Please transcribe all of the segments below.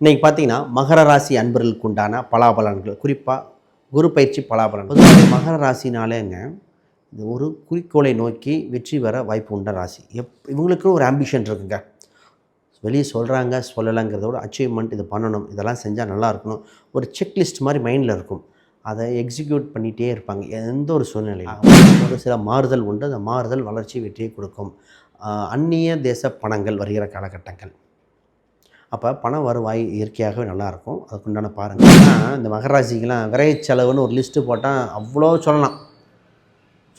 இன்றைக்கி பார்த்தீங்கன்னா மகர ராசி அன்பர்களுக்கு உண்டான பலாபலன்கள். குறிப்பாக குரு பயிற்சி பலாபலன் பொதுவாக மகர ராசினாலேங்க இது ஒரு குறிக்கோளை நோக்கி வெற்றி பெற வாய்ப்பு உண்ட ராசி. எப் இவங்களுக்கும் ஒரு ஆம்பிஷன் இருக்குங்க. வெளியே சொல்கிறாங்க சொல்லலைங்கிறத விட அச்சீவ்மெண்ட் இது பண்ணணும் இதெல்லாம் செஞ்சால் நல்லா இருக்கணும். ஒரு செக்லிஸ்ட் மாதிரி மைண்டில் இருக்கும். அதை எக்ஸிக்யூட் பண்ணிகிட்டே இருப்பாங்க. எந்த ஒரு சூழ்நிலையும் ஒரு சில மாறுதல் உண்டு. அந்த மாறுதல் வளர்ச்சி வெற்றியை கொடுக்கும். அந்நிய தேச பணங்கள் வருகிற காலகட்டங்கள். அப்போ பண வருவாய் இயற்கையாகவே நல்லாயிருக்கும். அதுக்குண்டான பாருங்கள் ஆனால் இந்த மகராசிக்கெலாம் விரைய செலவுன்னு ஒரு லிஸ்ட்டு போட்டால் அவ்வளோ சொல்லலாம்.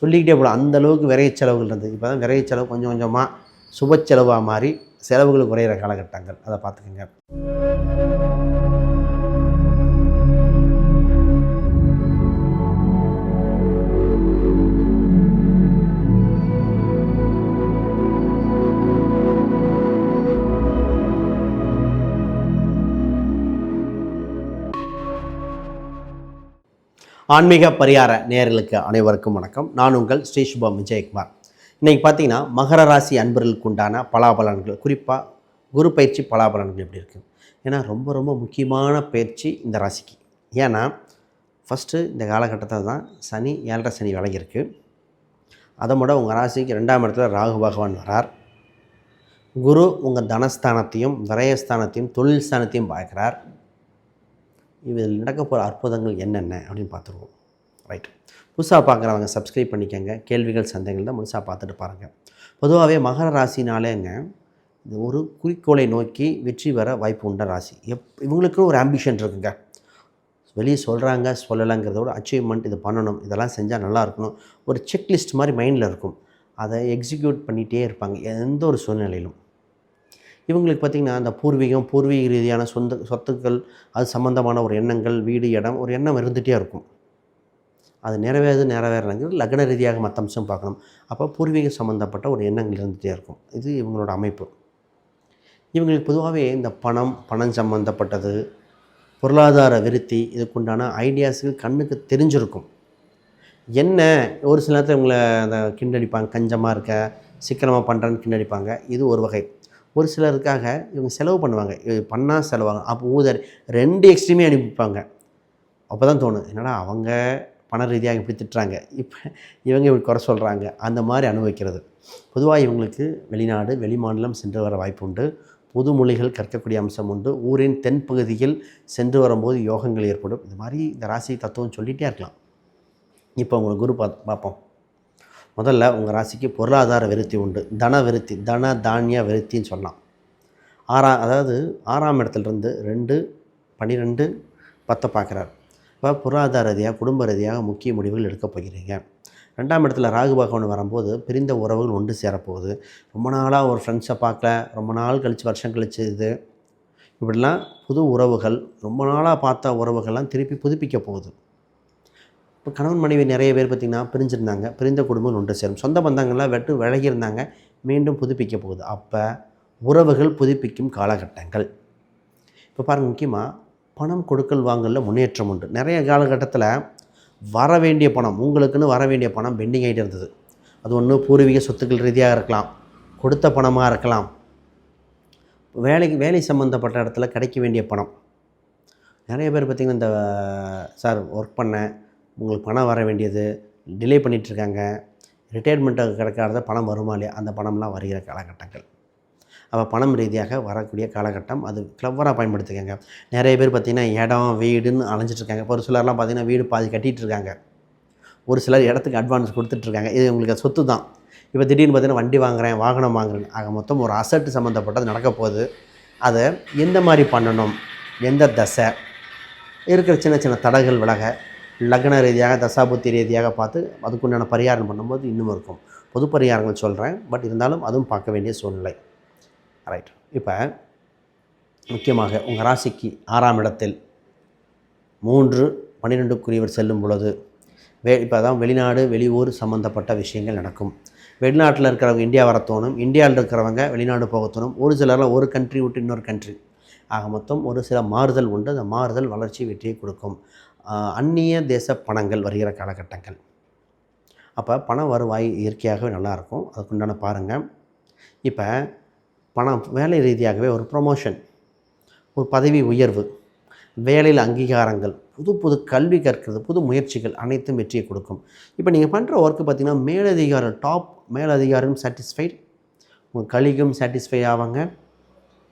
சொல்லிக்கிட்டே போகலாம். அந்த அளவுக்கு விரைய செலவுகள் இருந்தது. இப்போ தான் விரைய செலவு கொஞ்சம் கொஞ்சமாக சுப செலவாக மாறி செலவுகள் குறையிற காலகட்டங்கள். அதை பார்த்துக்கோங்க. ஆன்மீக பரிகார நேர்களுக்கு அனைவருக்கும் வணக்கம். நான் உங்கள் ஸ்ரீ சுபம் விஜயகுமார். இன்றைக்கி பார்த்தீங்கன்னா மகர ராசி அன்பர்களுக்கு உண்டான பலாபலன்கள் குறிப்பாக குரு பயிற்சி பலாபலன்கள் எப்படி இருக்குது ஏன்னா ரொம்ப ரொம்ப முக்கியமான பயிற்சி இந்த ராசிக்கு. ஏன்னா ஃபஸ்ட்டு இந்த காலகட்டத்தில் தான் சனி ஏழரை சனி விலகிருக்கு அதை விட உங்கள் ராசிக்கு ரெண்டாம் இடத்துல ராகு பகவான் வரார். குரு உங்கள் தனஸ்தானத்தையும் விரயஸ்தானத்தையும் தொழில் ஸ்தானத்தையும் பார்க்குறார். இதில் நடக்க போகிற அற்புதங்கள் என்னென்ன அப்படின்னு பார்த்துருவோம். ரைட் புதுசாக பார்க்குறவங்க சப்ஸ்கிரைப் பண்ணிக்கோங்க. கேள்விகள் சந்தேகங்கள் தான் முழுசாக பார்த்துட்டு பாருங்கள் பொதுவாகவே மகர ராசினாலேங்க இது ஒரு குறிக்கோளை நோக்கி வெற்றி பெற வாய்ப்பு உண்ட ராசி. எப் இவங்களுக்கு ஒரு ஆம்பிஷன் இருக்குங்க. வெளியே சொல்கிறாங்க சொல்லலைங்கிறதோட அச்சீவ்மெண்ட் இது பண்ணணும் இதெல்லாம் செஞ்சால் நல்லா இருக்கணும். ஒரு செக்லிஸ்ட் மாதிரி மைண்டில் இருக்கும். அதை எக்ஸிக்யூட் பண்ணிகிட்டே இருப்பாங்க எந்த ஒரு சூழ்நிலையிலும். இவங்களுக்கு பார்த்திங்கன்னா அந்த பூர்வீகம் பூர்வீக ரீதியான சொந்த சொத்துக்கள் அது சம்மந்தமான ஒரு எண்ணங்கள் வீடு இடம் ஒரு எண்ணம் இருந்துகிட்டே இருக்கும். அது நிறைவேறது நிறைவேறலைங்கிறது லக்ன ரீதியாக மற்ற அம்சம் பார்க்கணும். அப்போ பூர்வீக சம்மந்தப்பட்ட ஒரு எண்ணங்கள் இருந்துகிட்டே இருக்கும். இது இவங்களோட அமைப்பு. இவங்களுக்கு பொதுவாகவே இந்த பணம் பணம் சம்மந்தப்பட்டது பொருளாதார விருத்தி இதுக்குண்டான ஐடியாஸுக்கு கண்ணுக்கு தெரிஞ்சிருக்கும். என்ன ஒரு சில நேரத்தில் இவங்களை அந்த கிண்டடிப்பாங்க கஞ்சமாக இருக்க சீக்கிரமாக பண்ணுறேன்னு கிண்டடிப்பாங்க இது ஒரு வகை. ஒரு சிலருக்காக இவங்க செலவு பண்ணுவாங்க. பண்ணால் செலவாங்க அப்போ ஊதர் ரெண்டு எக்ஸ்ட்ரீமே அனுப்பிப்பாங்க. அப்போ தான் தோணும் என்னடா அவங்க பண ரீதியாக இப்படி திட்டுறாங்க. இப்போ இவங்க இப்படி குறை சொல்கிறாங்க அந்த மாதிரி அனுபவிக்கிறது. பொதுவாக இவங்களுக்கு வெளிநாடு வெளி மாநிலம் சென்று வர வாய்ப்பு உண்டு. புது மொழிகள் கற்கக்கூடிய அம்சம் உண்டு. ஊரின் தென்பகுதியில் சென்று வரும்போது யோகங்கள் ஏற்படும். இது மாதிரி இந்த ராசி தத்துவம் சொல்லிகிட்டே இருக்கலாம். இப்போ உங்களுக்கு குரு பார்த்து பார்ப்போம். முதல்ல உங்கள் ராசிக்கு பொருளாதார விருத்தி உண்டு. தன விருத்தி தன தானிய விருத்தின்னு சொல்லலாம் ஆறாம் அதாவது ஆறாம் இடத்துலேருந்து ரெண்டு பன்னிரெண்டு பத்தை பார்க்குறாரு. இப்போ பொருளாதார ரீதியாக குடும்ப ரீதியாக முக்கிய முடிவுகள் எடுக்கப் போகிறீங்க. ரெண்டாம் இடத்துல ராகு பகவான் வரும்போது பிரிந்த உறவுகள் ஒன்று சேரப்போகுது. ரொம்ப நாளாக ஒரு ஃப்ரெண்ட்ஸை பார்க்கல. ரொம்ப நாள் கழித்து வருஷம் கழிச்சு இது. இப்படிலாம் புது உறவுகள் ரொம்ப நாளாக பார்த்த உறவுகள்லாம் திருப்பி புதுப்பிக்க போகுது. இப்போ கணவன் மனைவி நிறைய பேர் பார்த்திங்கன்னா பிரிஞ்சிருந்தாங்க பிரிந்த குடும்பம் ஒன்று சேரும். சொந்த பந்தங்கள்லாம் வெட்டு விலகி இருந்தாங்க மீண்டும் புதுப்பிக்க போகுது. அப்போ உறவுகள் புதுப்பிக்கும் காலகட்டங்கள். இப்போ பாருங்கள் முக்கியமாக பணம் கொடுக்கல் வாங்கலில் முன்னேற்றம் உண்டு. நிறைய காலகட்டத்தில் வர வேண்டிய பணம் உங்களுக்குன்னு வர வேண்டிய பணம் பெண்டிங் ஆகிட்டு இருந்தது. அது ஒன்று பூர்வீக சொத்துக்கள் ரீதியாக இருக்கலாம் கொடுத்த பணமாக இருக்கலாம். வேலைக்கு வேலை சம்மந்தப்பட்ட இடத்துல கிடைக்க வேண்டிய பணம். நிறைய பேர் பார்த்திங்கன்னா இந்த சார் ஒர்க் பண்ணேன் உங்களுக்கு பணம் வர வேண்டியது டிலே பண்ணிகிட்ருக்காங்க ரிட்டையர்மெண்ட்டு கிடைக்காத பணம் வருமா இல்லையா? அந்த பணம்லாம் வருகிற காலகட்டங்கள். அப்போ பணம் ரீதியாக வரக்கூடிய காலகட்டம் அது கிளவராக பயன்படுத்திக்கங்க. நிறைய பேர் பார்த்திங்கன்னா இடம் வீடுன்னு அலைஞ்சிட்ருக்காங்க. இப்போ ஒரு சிலர்லாம் பார்த்திங்கன்னா வீடு பாதி கட்டிகிட்டு இருக்காங்க ஒரு சிலர் இடத்துக்கு அட்வான்ஸ் கொடுத்துட்ருக்காங்க. இது உங்களுக்கு சொத்து தான். இப்போ திடீர்னு பார்த்தீங்கன்னா வண்டி வாங்குறேன் வாகனம் வாங்குறேன். ஆக மொத்தம் ஒரு அசட்டு சம்மந்தப்பட்டது நடக்க போகுது. அதை எந்த மாதிரி பண்ணணும்? எந்த தசை? இருக்கிற சின்ன சின்ன தடைகள் விலக லக்ன ரீதியாக தசாபுத்தி ரீதியாக பார்த்து அதுக்குண்டான பரிகாரம் பண்ணும்போது இன்னும் இருக்கும். பொது பரிகாரங்கள் சொல்கிறேன் பட் இருந்தாலும் அதுவும் பார்க்க வேண்டிய சூழ்நிலை. ரைட் இப்போ முக்கியமாக உங்கள் ராசிக்கு ஆறாம் இடத்தில் மூன்று பன்னிரெண்டுக்குரியவர் செல்லும் பொழுது வே இப்போ அதான் வெளிநாடு வெளியூர் சம்மந்தப்பட்ட விஷயங்கள் நடக்கும். வெளிநாட்டில் இருக்கிறவங்க இந்தியா வர தோணும். இந்தியாவில் இருக்கிறவங்க வெளிநாடு போக தோணும். ஒரு சிலரில் ஒரு கண்ட்ரி விட்டு இன்னொரு கண்ட்ரி ஆக மொத்தம் ஒரு சில மாறுதல் உண்டு. அந்த மாறுதல் வளர்ச்சி வெற்றியை கொடுக்கும். அந்நிய தேச பணங்கள் வருகிற காலகட்டங்கள். அப்போ பண வருவாய் இயற்கையாகவே நல்லாயிருக்கும். அதுக்குண்டான பாருங்கள் இப்போ பணம் வேலை ரீதியாகவே ஒரு ப்ரொமோஷன் ஒரு பதவி உயர்வு வேலையில் அங்கீகாரங்கள் புது புது கல்வி கற்கிறது புது முயற்சிகள் அனைத்தும் வெற்றியை கொடுக்கும். இப்போ நீங்கள் பண்ணுற ஒர்க்கு பார்த்திங்கன்னா மேலதிகாரம் டாப் மேலதிகாரம் சாட்டிஸ்ஃபைட் உங்கள் கலிகும் சாட்டிஸ்ஃபை ஆவாங்க.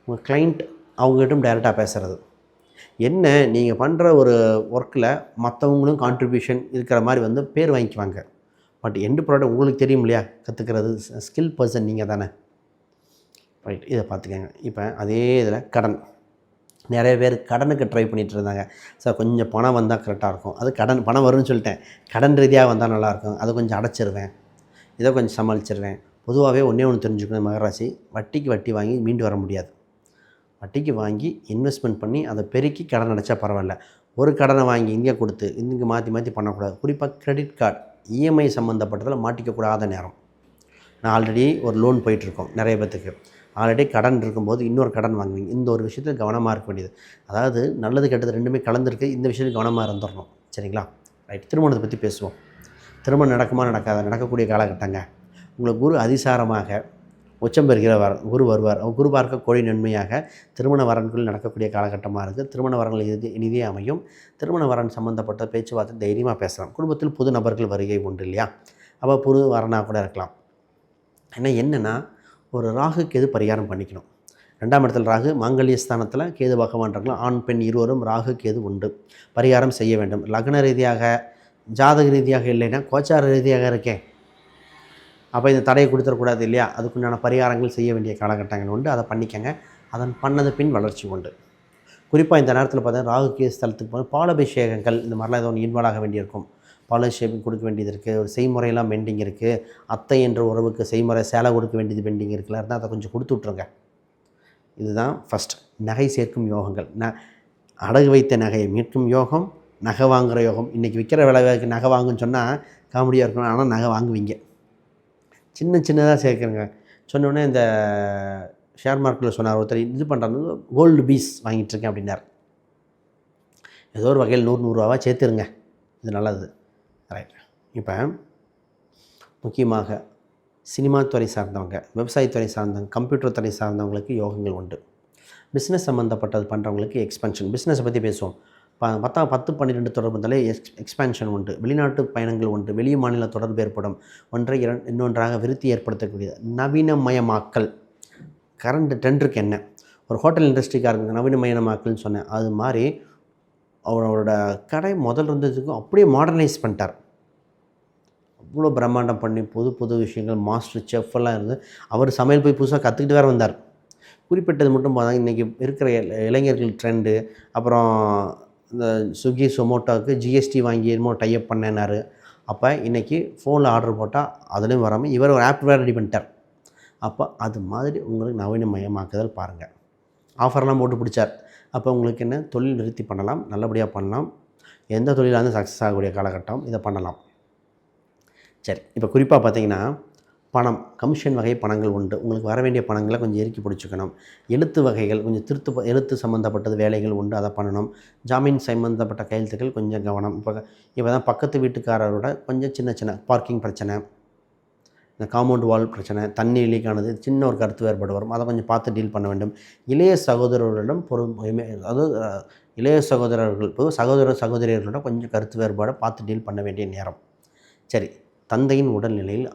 உங்கள் கிளைண்ட் அவங்ககிட்டும் டைரெக்டாக பேசுகிறது என்ன நீங்கள் பண்ணுற ஒரு ஒர்க்கில் மற்றவங்களும் கான்ட்ரிபியூஷன் இருக்கிற மாதிரி வந்து பேர் வாங்கிக்குவாங்க. பட் எண்டு ப்ராடக்ட் உங்களுக்கு தெரியும் இல்லையா? கற்றுக்கிறது ஸ்கில் பர்சன் நீங்கள் தானே. ரைட் இதை பார்த்துக்கோங்க. இப்போ அதே இதில் கடன். நிறைய பேர் கடனுக்கு ட்ரை பண்ணிகிட்டு இருந்தாங்க. சார் கொஞ்சம் பணம் வந்தால் கரெக்டாக இருக்கும். அது கடன் பணம் வரும்னு சொல்லிட்டேன். கடன் ரீதியாக வந்தால் நல்லாயிருக்கும் அதை கொஞ்சம் அடைச்சிருவேன். இதை கொஞ்சம் சமாளிச்சிருவேன். பொதுவாகவே ஒன்றே ஒன்று தெரிஞ்சுக்கணும் மகராசி. வட்டிக்கு வட்டி வாங்கி மீண்டு வர முடியாது. வட்டிக்கு வாங்கி இன்வெஸ்ட்மெண்ட் பண்ணி அதை பெருக்கி கடன் அடைச்சா பரவாயில்ல. ஒரு கடனை வாங்கி இங்கே கொடுத்து இங்கே மாற்றி மாற்றி பண்ணக்கூடாது. குறிப்பாக கிரெடிட் கார்டு இஎம்ஐ சம்மந்தப்பட்டதில் மாட்டிக்கக்கூடாத நேரம். நான் ஆல்ரெடி ஒரு லோன் போயிட்டுருக்கோம் நிறைய பேத்துக்கு. ஆல்ரெடி கடன் இருக்கும்போது இன்னொரு கடன் வாங்குவீங்க. இந்த ஒரு விஷயத்தில் கவனமாக இருக்க வேண்டியது. அதாவது நல்லது கெட்டது ரெண்டுமே கலந்துருக்கு இந்த விஷயத்தில் கவனமாக இருந்துடணும் சரிங்களா? ரைட் திருமணத்தை பற்றி பேசுவோம். திருமணம் நடக்குமா நடக்காத? நடக்கக்கூடிய காலகட்டங்க. உங்களை குரு அதிசாரமாக உச்சம் பெறுகிற வர குரு வருவார். குரு பார்க்க கோழி நன்மையாக திருமண வரன்கள் நடக்கக்கூடிய காலகட்டமாக இருக்குது திருமண வரன்கள் இறுதி இனிதே அமையும். திருமண வரன் சம்மந்தப்பட்ட பேச்சுவார்த்தை தைரியமாக பேசலாம். குடும்பத்தில் புது நபர்கள் வருகை உண்டு இல்லையா? அப்போ புது வரனாக கூட இருக்கலாம். ஏன்னா என்னென்னா ஒரு ராகுக்கு எது பரிகாரம் பண்ணிக்கணும். ரெண்டாம் இடத்துல ராகு மாங்கல்ய ஸ்தானத்தில் கேது பகவான்றவங்களும் ஆண் பெண் இருவரும் ராகு கேது உண்டு. பரிகாரம் செய்ய வேண்டும். லக்ன ரீதியாக ஜாதக ரீதியாக இல்லைன்னா கோச்சார ரீதியாக இருக்கேன் அப்போ இந்த தடையை கொடுத்துடக்கூடாது இல்லையா? அதுக்குண்டான பரிகாரங்கள் செய்ய வேண்டிய காலகட்டங்கள் உண்டு. அதை பண்ணிக்கங்க. அதன் பண்ணது பின் வளர்ச்சி உண்டு. குறிப்பாக இந்த நேரத்தில் பார்த்தா ராகு கே ஸ்தலத்துக்கு போனால் பாலபிஷேகங்கள் இந்த மாதிரிலாம் ஏதோ ஒன்று இன்வால்வ் ஆக வேண்டியிருக்கும். பாலபிஷேகம் கொடுக்க வேண்டியது இருக்குது ஒரு செய்முறையெல்லாம் பெண்டிங் இருக்குது அத்தை என்ற உறவுக்கு செய்முறை சேலை கொடுக்க வேண்டியது பெண்டிங் இருக்குல்ல இருந்தால் அதை கொஞ்சம் கொடுத்து விட்ருங்க இதுதான் ஃபஸ்ட் நகை சேர்க்கும் யோகங்கள். ந அடகு வைத்த நகையை மீட்கும் யோகம் நகை வாங்குகிற யோகம். இன்றைக்கி விற்கிற விலைக்கு நகை வாங்குன்னு சொன்னால் காமெடியாக இருக்கணும் ஆனால் நகை வாங்குவீங்க. சின்ன சின்னதாக சேர்க்குறேங்க. சொன்னோடனே இந்த ஷேர் மார்க்கெட்டில் சொன்னார் ஒருத்தர் இது பண்ணுறாங்க கோல்டு பீஸ் வாங்கிட்டுருக்கேன் அப்படின்னார். ஏதோ ஒரு வகையில் நூறு நூறுரூவாவாக சேர்த்துருங்க. இது நல்லது. ரைட் இப்போ முக்கியமாக சினிமா துறை சார்ந்தவங்க விவசாயத்துறை சார்ந்தவங்க கம்ப்யூட்டர் துறை சார்ந்தவங்களுக்கு யோகங்கள் உண்டு. பிஸ்னஸ் சம்மந்தப்பட்டது பண்ணுறவங்களுக்கு எக்ஸ்பென்ஷன் பிஸ்னஸை பற்றி பேசுவோம். ப பத்தா பத்து பன்னிரெண்டு தொடர்புனாலே எக்ஸ் எக்ஸ்பேன்ஷன் உண்டு. வெளிநாட்டு பயணங்கள் உண்டு. வெளி மாநில தொடர்பு ஏற்படும். ஒன்றை இரண் இன்னொன்றாக விருத்தி ஏற்படுத்தக்கூடிய நவீனமயமாக்கல். கரண்ட் ட்ரெண்டுக்கு என்ன? ஒரு ஹோட்டல் இண்டஸ்ட்ரிக்காரங்க நவீனமயமாக்கல்னு சொன்னேன். அது மாதிரி அவரோட கடை முதல் இருந்ததுக்கும் அப்படியே மாடர்னைஸ் பண்ணிட்டார். அவ்வளோ பிரம்மாண்டம் பண்ணி புது புது விஷயங்கள் மாஸ்டர் செஃப் எல்லாம் இருந்து அவர் சமையல் போய் புதுசாக கற்றுக்கிட்டு வேறு வந்தார். குறிப்பிட்டது மட்டும் பார்த்தா இன்றைக்கி இருக்கிற இளைஞர்கள் ட்ரெண்டு அப்புறம் இந்த ஸ்விக்கி சொமோட்டோவுக்கு ஜிஎஸ்டி வாங்கி என்னமோ டைப் பண்ணேனாரு அப்போ இன்றைக்கி ஃபோனில் ஆர்டர் போட்டால் அதுலேயும் வராமல் இவர் ஒரு ஆப் வேறு ரெடி பண்ணிட்டார். அப்போ அது மாதிரி உங்களுக்கு நவீனமயமாக்குதல் பாருங்கள் ஆஃபர்லாம் போட்டு பிடிச்சார். அப்போ உங்களுக்கு என்ன? தொழில் நிறுத்தி பண்ணலாம் நல்லபடியாக பண்ணலாம். எந்த தொழிலாக இருந்தாலும் சக்ஸஸ் ஆகக்கூடிய காலகட்டம் இதை பண்ணலாம். சரி இப்போ குறிப்பாக பார்த்தீங்கன்னா பணம் கமிஷன் வகை பணங்கள் உண்டு. உங்களுக்கு வர வேண்டிய பணங்களை கொஞ்சம் இறுக்கி பிடிச்சிக்கணும். எழுத்து வகைகள் கொஞ்சம் திருத்து ப- எழுத்து சம்மந்தப்பட்டது வேலைகள் உண்டு அதை பண்ணணும். ஜாமீன் சம்மந்தப்பட்ட கையெழுத்துக்கள் கொஞ்சம் கவனம். இப்போ இப்போ தான் பக்கத்து வீட்டுக்காரரோட கொஞ்சம் சின்ன சின்ன பார்க்கிங் பிரச்சனை இந்த காம்பவுண்ட் வால் பிரச்சனை தண்ணி லீக்கானது சின்ன ஒரு கருத்து வேறுபாடு வரும். அதை கொஞ்சம் பார்த்து டீல் பண்ண வேண்டும். இளைய சகோதரர்களிடம் பொறுமை அதாவது இளைய சகோதரர்கள் பொது சகோதர சகோதரிகளிடம் கொஞ்சம் கருத்து வேறுபாடை பார்த்து டீல் பண்ண வேண்டிய நேரம். சரி தந்தையின் உடல்நிலையில்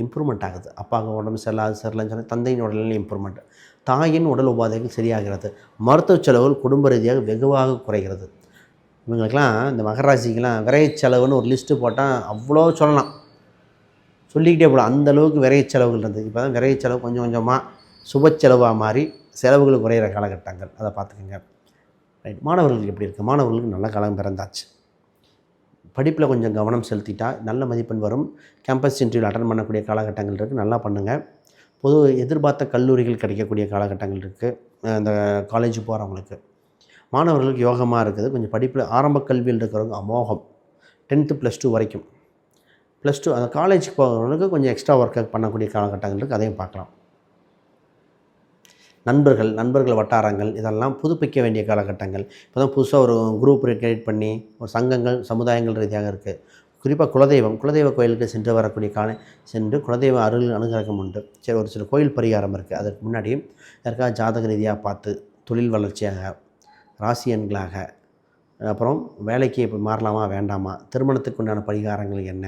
இம்ப்ரூவ்மெண்ட் ஆகுது. அப்பாவுக்கு உடம்பு சரியில்லை அது சரியில்லைன்னு சொன்னால் தந்தையின் உடல்நிலை இம்ப்ரூவ்மெண்ட். தாயின் உடல் உபாதைகள் சரியாகிறது. மருத்துவ செலவுகள் குடும்ப ரீதியாக வெகுவாக குறைகிறது. இவங்களுக்கெல்லாம் இந்த மகராசிக்கெலாம் விரைய செலவுன்னு ஒரு லிஸ்ட்டு போட்டால் அவ்வளோ சொல்லலாம். சொல்லிக்கிட்டே போகலாம். அந்த அளவுக்கு விரைய செலவுகள் இருந்தது. இப்போ தான் விரைய செலவு கொஞ்சம் கொஞ்சமாக சுப செலவாக மாறி செலவுகள் குறையிற காலகட்டங்கள். அதை பார்த்துக்கோங்க. ரைட் மாணவர்களுக்கு எப்படி இருக்குது மாணவர்களுக்கு நல்ல காலம் பிறந்தாச்சு. படிப்பில் கொஞ்சம் கவனம் செலுத்திட்டால் நல்ல மதிப்பெண் வரும். கேம்பஸ் இன்டர்வியூ அட்டன் பண்ணக்கூடிய காலகட்டங்கள் இருக்குது நல்லா பண்ணுங்கள் பொது எதிர்பார்த்த கல்லூரிகள் கிடைக்கக்கூடிய காலகட்டங்கள் இருக்குது அந்த காலேஜ் போகிறவங்களுக்கு மாணவர்களுக்கு யோகமாக இருக்குது. கொஞ்சம் படிப்பில் ஆரம்ப கல்வியில் இருக்கிறவங்க அமோகம். டென்த்து ப்ளஸ் டூ வரைக்கும். ப்ளஸ் டூ அந்த காலேஜுக்கு போகிறவங்களுக்கு கொஞ்சம் எக்ஸ்ட்ரா ஒர்க் பண்ணக்கூடிய காலகட்டங்கள் இருக்குது அதையும் பார்க்கலாம். நண்பர்கள் நண்பர்கள் வட்டாரங்கள் இதெல்லாம் புதுப்பிக்க வேண்டிய காலகட்டங்கள். இப்போ தான் புதுசாக ஒரு குரூப் கிரியேட் பண்ணி ஒரு சங்கங்கள் சமுதாயங்கள் ரீதியாக இருக்குது குறிப்பாக குலதெய்வம் குலதெய்வ கோயிலுக்கு சென்று வரக்கூடிய காலை சென்று குலதெய்வ அருள் அனுகிரகம் உண்டு. சரி ஒரு சில கோயில் பரிகாரம் இருக்குது அதற்கு முன்னாடி யாருக்காவது ஜாதக ரீதியாக பார்த்து தொழில் வளர்ச்சியாக ராசி எண்களாக அப்புறம் வேலைக்கு இப்போ மாறலாமா வேண்டாமா திருமணத்துக்கு உண்டான பரிகாரங்கள் என்ன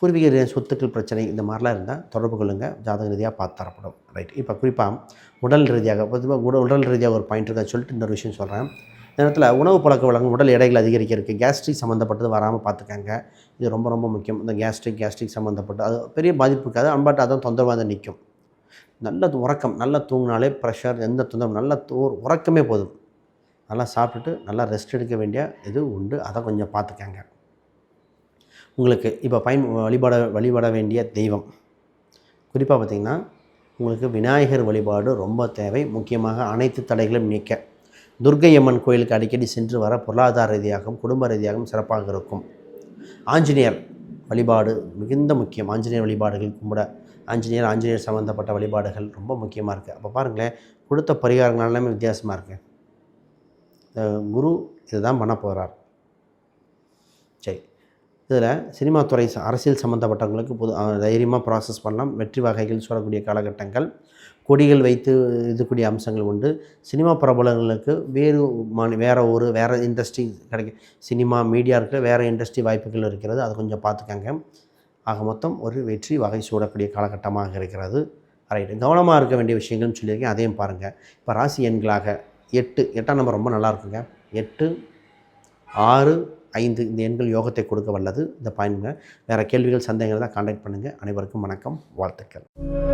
பூர்வீக சொத்துக்கள் பிரச்சனை இந்த மாதிரிலாம் இருந்தால் தொடர்பு கொள்ளுங்கள் ஜாதக ரீதியாக பார்த்து தரப்படும். ரைட் இப்போ குறிப்பாக உடல் ரீதியாக பொதுவாக உடல் உடல் ரீதியாக ஒரு பாயிண்ட் இருக்கா சொல்லிட்டு இன்னொரு விஷயம் சொல்கிறேன் இந்த நேரத்தில் உணவு பழக்க வழக்கம் உடல் எடைகள் அதிகரிக்கிறதுக்கு கேஸ்ட்ரிக் சம்மந்தப்பட்டது வராமல் பார்த்துக்காங்க. இது ரொம்ப ரொம்ப முக்கியம். இந்த கேஸ்ட்ரிக் கேஸ்ட்ரிக் சம்மந்தப்பட்டு அது பெரிய பாதிப்பு இருக்காது. அன்பாட்டு அதான் தொந்தரவாக தான் நிற்கும். நல்ல உறக்கம் நல்லா தூங்கினாலே ப்ரெஷர் எந்த தொந்தரவும் நல்ல தூர் உறக்கமே போதும். நல்லா சாப்பிட்டுட்டு நல்லா ரெஸ்ட் எடுக்க வேண்டிய இது உண்டு அதை கொஞ்சம் பார்த்துக்கங்க. உங்களுக்கு இப்போ பயன் வழிபட வழிபட வேண்டிய தெய்வம். குறிப்பாக பார்த்திங்கன்னா உங்களுக்கு விநாயகர் வழிபாடு ரொம்ப தேவை. முக்கியமாக அனைத்து தடைகளும் நீக்க. துர்க்கை அம்மன் கோயிலுக்கு அடிக்கடி சென்று வர பொருளாதார ரீதியாகவும் குடும்ப ரீதியாகவும் சிறப்பாக இருக்கும். ஆஞ்சநேயர் வழிபாடு மிகுந்த முக்கியம். ஆஞ்சநேயர் வழிபாடுகள் கும்பிட ஆஞ்சநேயர் ஆஞ்சநேயர் சம்மந்தப்பட்ட வழிபாடுகள் ரொம்ப முக்கியமாக இருக்குது அப்போ பாருங்களேன் கொடுத்த பரிகாரங்கள் எல்லாமே வித்தியாசமாக இருக்குது குரு இதுதான் பண்ண போகிறார் சரி. இதில் சினிமா துறை அரசியல் சம்மந்தப்பட்டவங்களுக்கு புது தைரியமாக ப்ராசஸ் பண்ணலாம். வெற்றி வகைகள் சொல்லக்கூடிய காலகட்டங்கள். கொடிகள் வைத்து இதுக்கூடிய அம்சங்கள் உண்டு. சினிமா பிரபலங்களுக்கு வேறு மாநி வேறு ஒரு வேறு இண்டஸ்ட்ரி கிடைக்கும் சினிமா மீடியா இருக்கிற வேறு இண்டஸ்ட்ரி வாய்ப்புகள் இருக்கிறது. அதை கொஞ்சம் பார்த்துக்கங்க. ஆக மொத்தம் ஒரு வெற்றி வகை சூடக்கூடிய காலகட்டமாக இருக்கிறது. ரைட்டு கவனமாக இருக்க வேண்டிய விஷயங்கள்னு சொல்லியிருக்கேன். அதையும் பாருங்கள் இப்போ ராசி எண்களாக எட்டு எட்டாம் நம்பர் ரொம்ப நல்லா இருக்குங்க. எட்டு ஆறு ஐந்து இந்த எண்கள் யோகத்தை கொடுக்க வல்லது. இந்த பாயிண்ட்ங்க வேறு கேள்விகள் சந்தேகங்கள் தான் கான்டாக்ட் பண்ணுங்கள் அனைவருக்கும் வணக்கம். வாழ்த்துக்கள்.